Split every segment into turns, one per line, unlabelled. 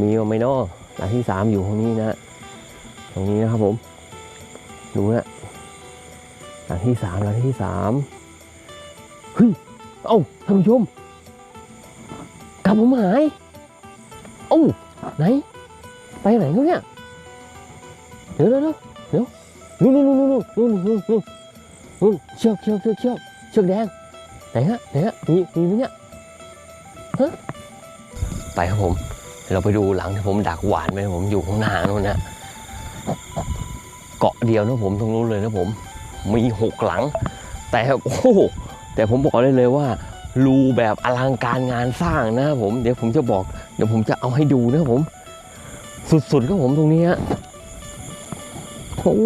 มีก็ไม่นอหลังที่สามอยู่ตรงนี้นะตรงนี้นะครับผม ดูนะหลังที่สามหลังที่สามเฮ้ยเอ้าท่านผู้ชมกลับผมหายเอ้าไหน ไปไหนเขาเนี่ยเดี๋ยวเดี๋ยวเดี๋ยวเดี๋ยวนู่นนู่นนู่นนู่นนู่นนู่นนู่นนู่นเชือกเชือกเชือกเชือกเชือกแดงไหนฮะไหนฮะมีมีไหมเนี่ยฮะไปครับผม เราไปดูหลังที่ผมดักหวานไหมผมอยู่ข้างหน้านู่นนะเกาะเดียวนะผมตรงนู้นเลยนะผม มีหกหลัง แต่โอ้โหแต่ผมบอกได้เลยว่ารูแบบอลังการงานสร้างนะผมเดี๋ยวผมจะบอก เดี๋ยวผมจะเอาให้ดูนะผม สุดๆครับผมตรงนี้ฮะโอ้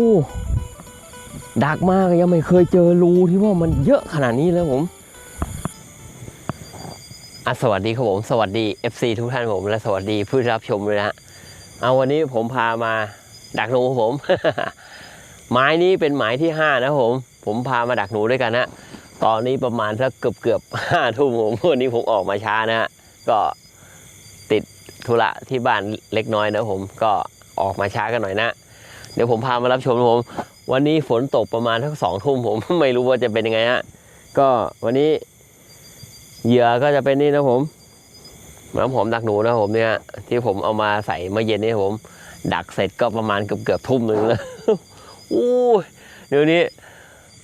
ดักมากยังไม่เคยเจอรูที่ว่ามันเยอะขนาดนี้เลยผม อะสวัสดีครับผมสวัสดี FC ทุกท่านผม และสวัสดีผู้รับชมเลยนะฮะเอาวันนี้ผมพามาดักหนูผม ไม้นี้เป็นไม้ที่ห้านะผม ผมพามาดักหนูด้วยกันนะตอนนี้ประมาณสักเกือบเกือบห้าทุ่มผมวันนี้ผมออกมาช้านะฮะก็ติดธุระที่บ้านเล็กน้อยนะผมก็ออกมาช้ากันหน่อยนะ เดี๋ยวผมพามารับชมผม วันนี้ฝนตกประมาณทั้งสองทุ่มผมไม่รู้ว่าจะเป็นยังไงฮะก็วันนี้ เหยื่อก็จะเป็นนี่นะผมน้ำหอมดักหนูนะผมเนี่ยที่ผมเอามาใส่เมื่อเย็นนี้ผม ดักเสร็จก็ประมาณเกือบเกือบทุ่มหนึ่งแล้วอู้ยเดี๋ยวนี้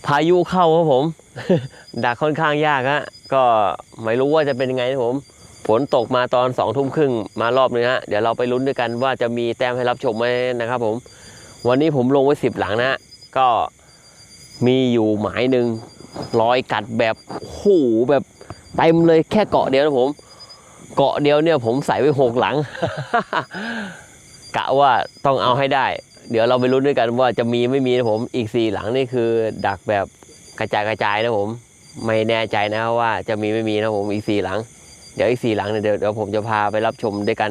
พายุเข้าครับผม ดักค่อนข้างยากฮะก็ไม่รู้ว่าจะเป็นยังไงนะผมฝนตกมาตอนสองทุ่มครึ่งมารอบนึงฮะเดี๋ยวเราไปลุ้นด้วยกันว่าจะมีแต้มให้รับชมไหมนะครับ ผม วันนี้ผมลงไว้สิบหลังนะฮะก็มีอยู่หมายหนึ่งรอยกัดแบบโอ้โหแบบ เต็มเลยแค่เกาะเดียวนะผม เกาะเดียวเนี่ยผมใส่ไว้หกหลัง กะว่าต้องเอาให้ได้ เดี๋ยวเราไปลุ้นด้วยกันว่าจะมีไม่มีนะผม อีกสี่หลังนี่คือดักแบบกระจายกระจายนะผม ไม่แน่ใจนะว่าจะมีไม่มีนะผมอีกสี่หลัง เดี๋ยวอีกสี่หลังเนี่ยเดี๋ยวเดี๋ยวผมจะพาไปรับชมด้วยกัน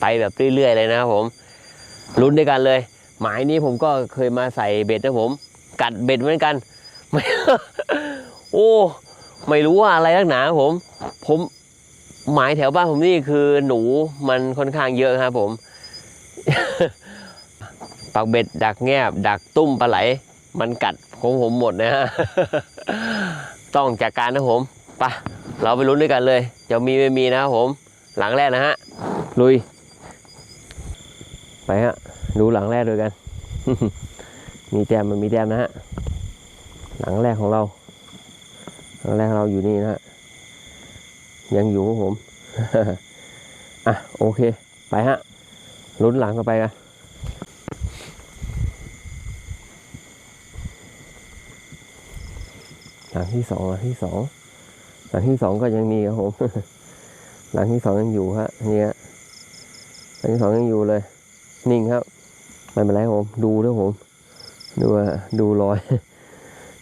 ไปแบบเรื่อยๆเลยนะครับผมลุ้นด้วยกันเลย หมายนี้ผมก็เคยมาใส่เบ็ดนะผม กัดเบ็ดเหมือนกันไม่โอ้ ไม่รู้ว่าอะไรนักหนาครับผม ผมหมายแถวบ้านผมนี่คือหนูมันค่อนข้างเยอะครับผมปักเบ็ดดักแงบ ดักตุ้มปลาไหล มันกัดของผมหมดนะฮะต้องจัดการนะผมไปะเราไปลุ้นด้วยกันเลย จะมีไม่มีนะครับผม หลังแรกนะฮะ ลุย ไปฮะ ดูหลังแรกด้วยกัน มีแต้มมันมีแต้มนะฮะ หลังแรกของเรา หลังแรกเราอยู่นี่นะฮะยังอยู่ครับผม อะโอเค ไปฮะลุ้นหลังต่อไปกันหลังที่สองหลังที่สองหลังที่สองก็ยังมีครับผม หลังที่สองยังอยู่ฮะเนี่ยหลังที่สองยังอยู่เลย นิ่งครับไม่เป็นไรผมดูด้วยผม ดูดูรอย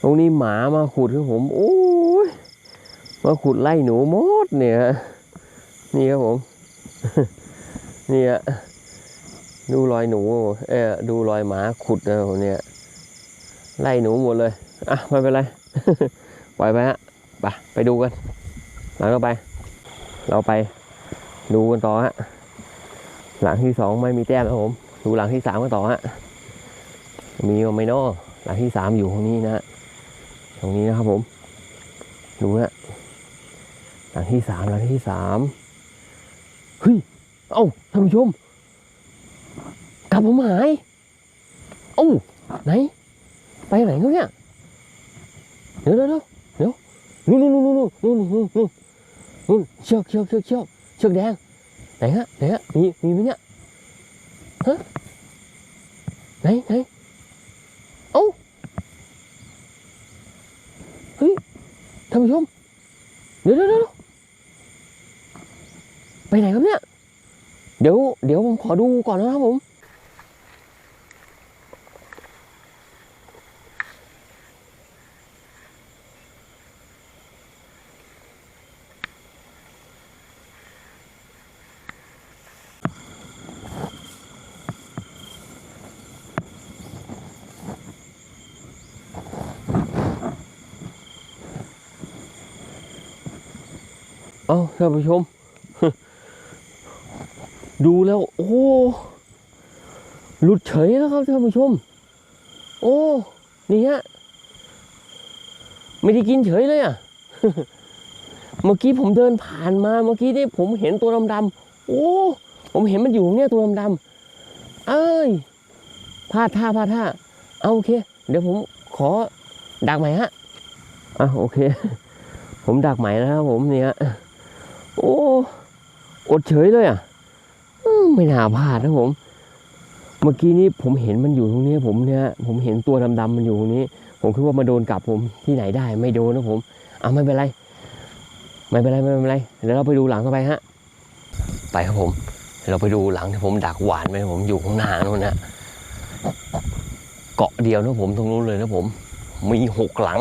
ตรงนี้หมามาขุดครับผม โอ้ มาขุดไล่หนูมดเนี่ยฮะนี่ครับผม นี่ฮะดูรอยหนูเออดูรอยหมาขุดนะผมเนี่ย ไล่หนูหมดเลย อะไม่เป็นไร ปล่อยไปฮะไปไปดูกันหลังต่อไป เราไปดูกันต่อฮะหลังที่สองไม่มีแต้มนะผม ดูหลังที่สามกันต่อฮะมีไม่นอหลังที่สามอยู่ตรงนี้นะฮะตรงนี้นะครับผม ดูฮะ หลังที่สามหลังที่สามเฮ้ย เอ้าท่านผู้ชมกลับผมหายเอ้าไหน ไปไหนเขาเนี่ยเดี๋ยวเดี๋ยวเดี๋ยวเดี๋ยวนู่นนู่นนู่นนู่นนู่นนู่นนู่นนู่นเชือกเชือกเชือกเชือกเชือกแดงไหนฮะไหนฮะมีมีไหมเนี่ยฮะไหนไหนเอ้าเฮ้ยท่านผู้ชมเดี๋ยวเดี๋ยวเดี๋ยว ไปไหนครับเนี่ย เดี๋ยว เดี๋ยวผมขอดูก่อนนะครับผม เอาท่านผู้ชม ดูแล้ว โอ้หลุดเฉยแล้วครับท่านผู้ชม โอ้นี่ฮะไม่ได้กินเฉยเลยอะเมื่อกี้ผมเดินผ่านมาเมื่อกี้นี่ผมเห็นตัวดำๆโอ้ ผมเห็นมันอยู่ตรงเนี้ยตัวดำๆเอ้ยพลาดท่าพลาดท่าเอาโอเค เดี๋ยวผมขอดักใหม่ฮะอะโอเค ผมดักใหม่แล้วครับผมเนี่ยโอ้อดเฉยเลยอะ ไม่น่าพลาดนะผม เมื่อกี้นี้ผมเห็นมันอยู่ตรงนี้ผมเนี่ยผมเห็นตัวดำๆมันอยู่ตรงนี้ ผมคิดว่ามาโดนกลับผมที่ไหนได้ไม่โดนนะผมอะไม่เป็นไร ไม่เป็นไรไม่เป็นไรเดี๋ยวเราไปดูหลังต่อไปฮะ ไปครับผมเราไปดูหลังที่ผมดักหวานไว้นะผมอยู่ข้างหน้านู่นนะเกาะเดียวนะผมตรงนู้นเลยนะผม มีหกหลัง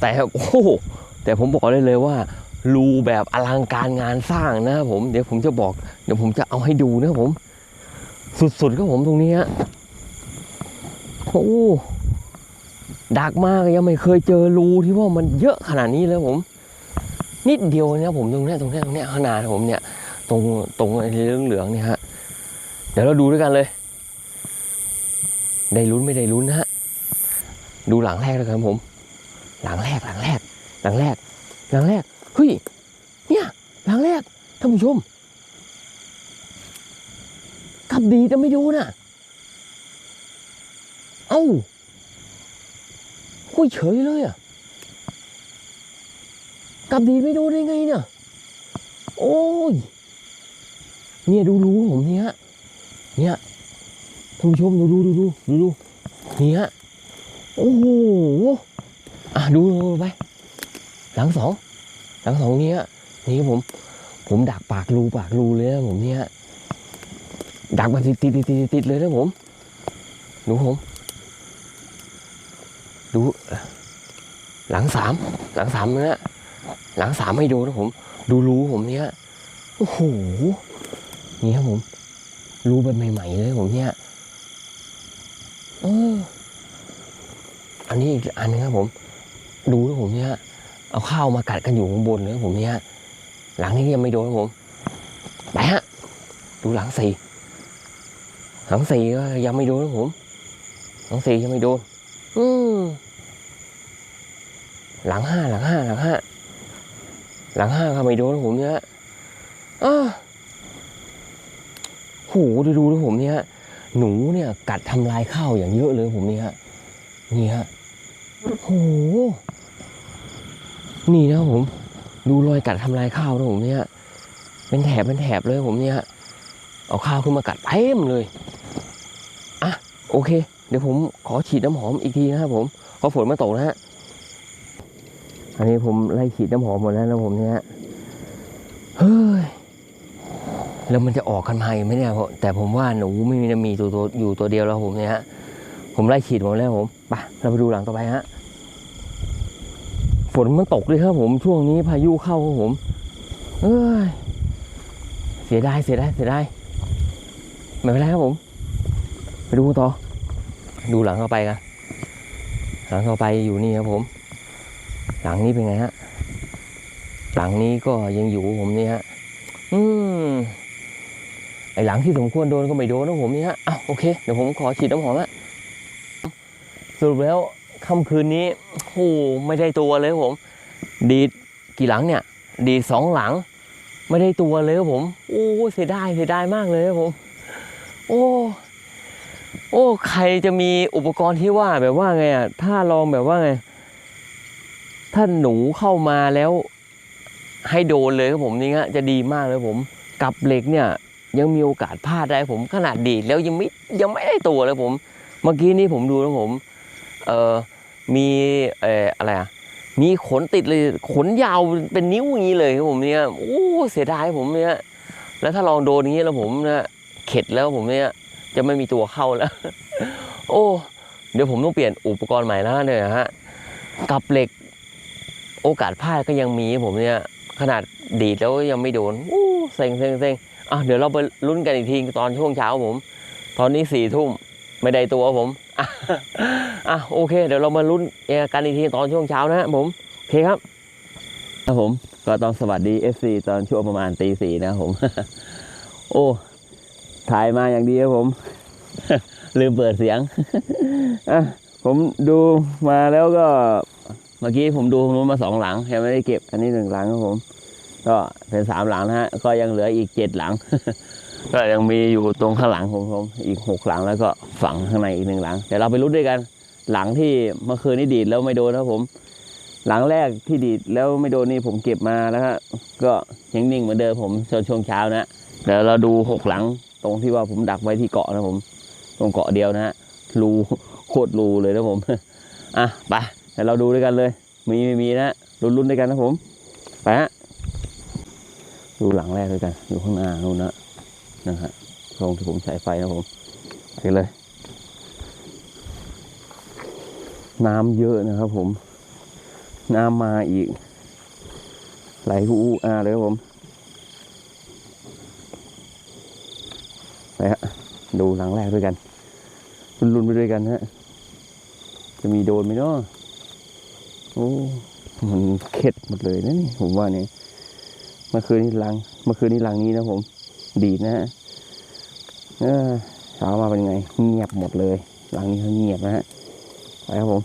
แต่โอ้โหแต่ผมบอกได้เลยว่า รูแบบอลังการงานสร้างนะครับผมเดี๋ยวผมจะบอก เดี๋ยวผมจะเอาให้ดูนะครับผม สุดๆครับผมตรงนี้ฮะโอ้ดักมากยังไม่เคยเจอรูที่ว่ามันเยอะขนาดนี้เลยผม นิดเดียวนะผมตรงนี้ตรงนี้ตรงนี้ข้างหน้าผมเนี่ย ตรงตรงไอ้เหลืองเหลืองเนี่ยฮะเดี๋ยวเราดูด้วยกันเลย ได้ลุ้นไม่ได้ลุ้นนะฮะดูหลังแรกแล้วกันผม หลังแรกหลังแรก หลังแรก หลังแรก เฮ้ย เนี่ยหลังแรกท่านผู้ชมกลับดีแต่ไม่ดูน่ะเอ้าคุยเฉยเลยอะกลับดีไม่ดูได้ไงเนี่ย โอ้ย เนี่ยดูรู้ผมเนี่ย เนี่ยท่านผู้ชมดูดูดูดูดูดูนี่ฮะโอ้โห อะดูไป หลังสอง หลังสองเนี้ยนี่ครับผม ผมดักปากรูปากรูเลยนะผมเนี่ยดักแบบติดติดติดติดติดเลยนะผมดูผม ดู หลังสามหลังสามนะหลังสามไม่ดูนะผม ดูรูผมเนี่ยโอ้โหนี่ครับผมรูแบบใหม่ๆเลยผมเนี่ยเอออันนี้อีกอันนึงครับผม ดูนะผมเนี่ย เอาข้าวมากัดกันอยู่ข้างบนเลยผมเนี่ยหลังนี้ยังไม่โดนผมไปฮะดูหลังสี่หลังสี่ก็ยังไม่โดนผมหลังสี่ยังไม่โดนอืมหลังห้าหลังห้าหลังห้าหลังห้าก็ไม่โดนผมเนี่ยอ้าโหดูดูนะผมเนี่ยหนูเนี่ยกัดทำลายข้าวอย่างเยอะเลยผมเนี่ยนี่ฮะโห นี่นะครับผม ดูรอยกัดทำลายข้าวนะผมเนี่ย เป็นแถบเป็นแถบเลยผมเนี่ย เอาข้าวขึ้นมากัดเต็มเลยอะโอเค เดี๋ยวผมขอฉีดน้ำหอมอีกทีนะครับผมเพราะฝนมาตกนะฮะอันนี้ผมไล่ฉีดน้ำหอมหมดแล้วนะผมเนี่ยเฮ้ยแล้วมันจะออกกันมาอีกไหมเนี่ยพราะแต่ผมว่าหนูไม่มีมีตัวตัวอยู่ตัวเดียวแล้วผมเนี่ยฮะผมไล่ฉีดหมดแล้วผมไปเราไปดูหลังต่อไปฮะ ฝนมันตกเลยครับผมช่วงนี้พายุเข้าครับผม เอ้ย เสียดายเสียดายเสียดายไม่เป็นไรครับผม ไปดูต่อ ดูหลังต่อไปกันหลังต่อไปอยู่นี่ครับผม หลังนี้เป็นไงฮะ หลังนี้ก็ยังอยู่ผมนี่ฮะ อืมไอหลังที่สมควรโดนก็ไม่โดนนะผมนี่ฮะอ้าวโอเค เดี๋ยวผมขอฉีดน้ำหอมละสรุปแล้ว ค่ำคืนนี้โอ้โหไม่ได้ตัวเลยผม ดีกี่หลังเนี่ย ดีสองหลัง ไม่ได้ตัวเลยครับผม โอ้เสียดายเสียดายมากเลยครับผม โอ้โอ้ใครจะมีอุปกรณ์ที่ว่าแบบว่าไงอะถ้าลองแบบว่าไงถ้าหนูเข้ามาแล้ว ให้โดนเลยครับผมนี่ฮะจะดีมากเลยผม กับเหล็กเนี่ย ยังมีโอกาสพลาดได้ผมขนาดดีดแล้วยังไม่ยังไม่ได้ตัวเลยผม เมื่อกี้นี้ผมดูแล้วผม เออ มีเอออะไรอะมีขนติดเลยขนยาวเป็นนิ้วอย่างนี้เลยครับผมเนี่ยโอ้เสียดายผมเนี่ยแล้วถ้าลองโดนอย่างนี้แล้วผมเนี่ยเข็ดแล้วผมเนี่ยจะไม่มีตัวเข้าแล้ว โอ้ เดี๋ยวผมต้องเปลี่ยนอุปกรณ์ใหม่แล้วเนี่ยฮะกับเหล็กโอกาสพลาดก็ยังมีผมเนี่ย ขนาดดีดแล้วยังไม่โดนโอ้เซ็งเซ็งเซ็งอะเดี๋ยวเราไปลุ้นกันอีกทีตอนช่วงเช้าผม ตอนนี้สี่ทุ่ม ไม่ได้ตัวผมอะโอเค เดี๋ยวเรามาลุ้นกันอีกทีตอนช่วงเช้านะฮะผมโอเคครับครับผมก็ต้องสวัสดี FC ตอนช่วงประมาณตีสี่นะผม โอ้ถ่ายมาอย่างดีครับผม ลืมเปิดเสียงอะผมดูมาแล้วก็เมื่อกี้ผมดูตรงนู้นมาสองหลังยังไม่ได้เก็บ อันนี้หนึ่งหลังครับผม ก็เป็นสามหลังนะฮะ ก็ยังเหลืออีกเจ็ดหลัง ก็ยังมีอยู่ตรงข้างหลังผมผมอีกหกหลังแล้วก็ฝั่งข้างในอีกหนึ่งหลังเดี๋ยวเราไปรุ้นด้วยกัน หลังที่เมื่อคืนนี้ดีดแล้วไม่โดนนะครับผม หลังแรกที่ดีดแล้วไม่โดนนี่ผมเก็บมาแล้วฮะก็ยังนิ่งเหมือนเดิมผมช่วงช่วงเช้านะเดี๋ยวเราดูหกหลังตรงที่ว่าผมดักไว้ที่เกาะนะผม ตรงเกาะเดียวนะฮะรูโคตรรูเลยนะผมอะไปเดี๋ยวเราดูด้วยกันเลย มีไม่มีนะลุ้นๆด้วยกันนะผมไปฮะดูหลังแรกด้วยกันอยู่ข้างหน้านู่นนะ นะฮะตรงที่ผมใช้ไฟนะผมไปกันเลย น้ำเยอะนะครับผม น้ำมาอีก ไหลอูอาเลยครับผมไปฮะดูหลังแรกด้วยกันลุ้นไปด้วยกันฮะ จะมีโดนไหมเนาะโอ้มันเข็ดหมดเลยนะนี่ผมว่าเนี่ยเมื่อคืนนี้ลังเมื่อคืนนี้ลังนี้นะผม ดีนะฮะเออเช้ามาเป็นไง เงียบหมดเลยหลังนี้เขาเงียบนะฮะไปครับผม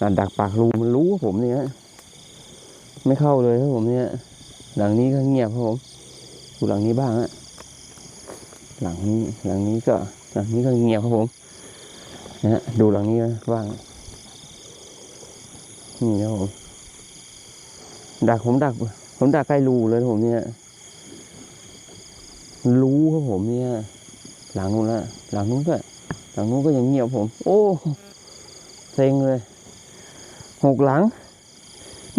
นั่นดักปากรูมันรู้ว่าผมเนี่ยไม่เข้าเลยครับผมเนี่ยหลังนี้ก็เงียบครับผมดูหลังนี้บ้างฮะหลังนี้หลังนี้ก็หลังนี้ก็เงียบครับผมนะฮะดูหลังนี้บ้างนี่ครับผมดักผมดัก ผมดักใกล้รูเลยครับผมเนี่ย รู้ครับผมเนี่ย หลังนู้นละหลังนู้นก็หลังนู้นก็ยังเงียบผม โอ้เซ็งเลยหกหลัง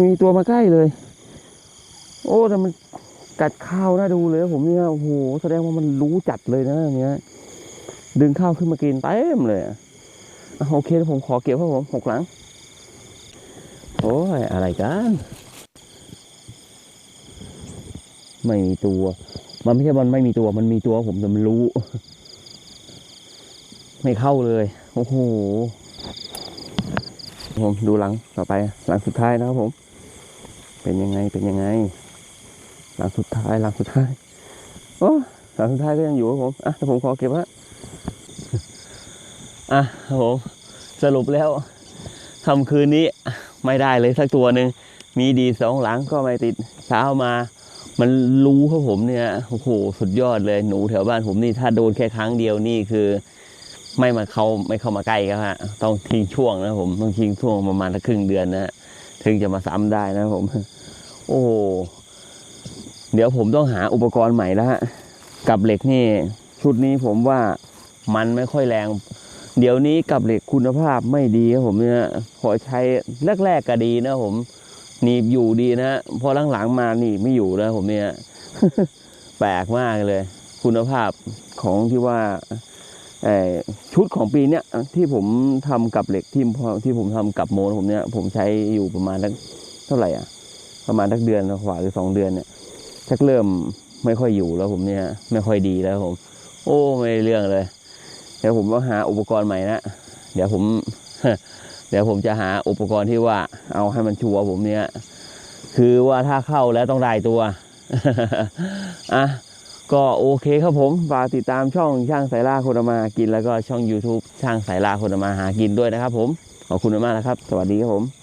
มีตัวมาใกล้เลย โอ้แต่มันกัดข้าวน่าดูเลยครับผมเนี่ยโอ้โหแสดงว่ามันรู้จัดเลยนะเนี้ย ดึงข้าวขึ้นมากินเต็มเลยโอเคผมขอเก็บครับผมหกหลัง โอ้ยอะไรกัน ไม่มีตัว มันไม่ใช่มันไม่มีตัว มันมีตัวผมแต่มันรู้ ไม่เข้าเลย โอ้โห ผมดูหลังต่อไป หลังสุดท้ายนะครับผม เป็นยังไง เป็นยังไง หลังสุดท้าย หลังสุดท้าย โอ้ หลังสุดท้ายก็ยังอยู่ครับผม อะแต่ผมขอเก็บฮะอะครับผม สรุปแล้วคำคืนนี้ไม่ได้เลยสักตัวหนึ่ง มีดีสองหลังก็ไม่ติดเช้ามา มันรู้ครับผมเนี่ยโอ้โหสุดยอดเลยหนูแถวบ้านผมนี่ถ้าโดนแค่ครั้งเดียวนี่คือ ไม่มาเข้าไม่เข้ามาใกล้ครับฮะต้องทิ้งช่วงนะผมต้องทิ้งช่วงประมาณสักครึ่งเดือนนะถึงจะมาซ้ำได้นะผม โอ้โหเดี๋ยวผมต้องหาอุปกรณ์ใหม่แล้วฮะกับเหล็กนี่ชุดนี้ผมว่ามันไม่ค่อยแรง เดี๋ยวนี้กับเหล็กคุณภาพไม่ดีครับผมเนี่ยพอใช้แรกๆก็ดีนะผม หนีบอยู่ดีนะพอหลังๆมาหนีบไม่อยู่นะผมเนี่ยแปลกมากเลย คุณภาพของที่ว่าชุดของปีเนี้ยที่ผมทำกับเหล็กที่ที่ผมทำกับโมนผมเนี้ยผมใช้อยู่ประมาณเท่าไหร่อะ ประมาณสักเดือนกว่าหรือสองเดือนเนี่ยชักเริ่มไม่ค่อยอยู่แล้วผมเนี่ยไม่ค่อยดีแล้วผม โอ้ไม่ได้เรื่องเลย เดี๋ยวผมต้องหาอุปกรณ์ใหม่นะเดี๋ยวผม ดี๋ยวผมจะหาอุปกรณ์ที่ว่า เอาให้มันชัวร์ผมเนี่ยคือว่าถ้าเข้าแล้วต้องได้ตัวอะก็โอเคครับผมฝากติดตามช่องช่างสายล่าคนมาหากินแล้วก็ช่อง YouTube ช่างสายล่าคนมาหากินด้วยนะครับผม ขอบคุณมากนะครับ สวัสดีครับผม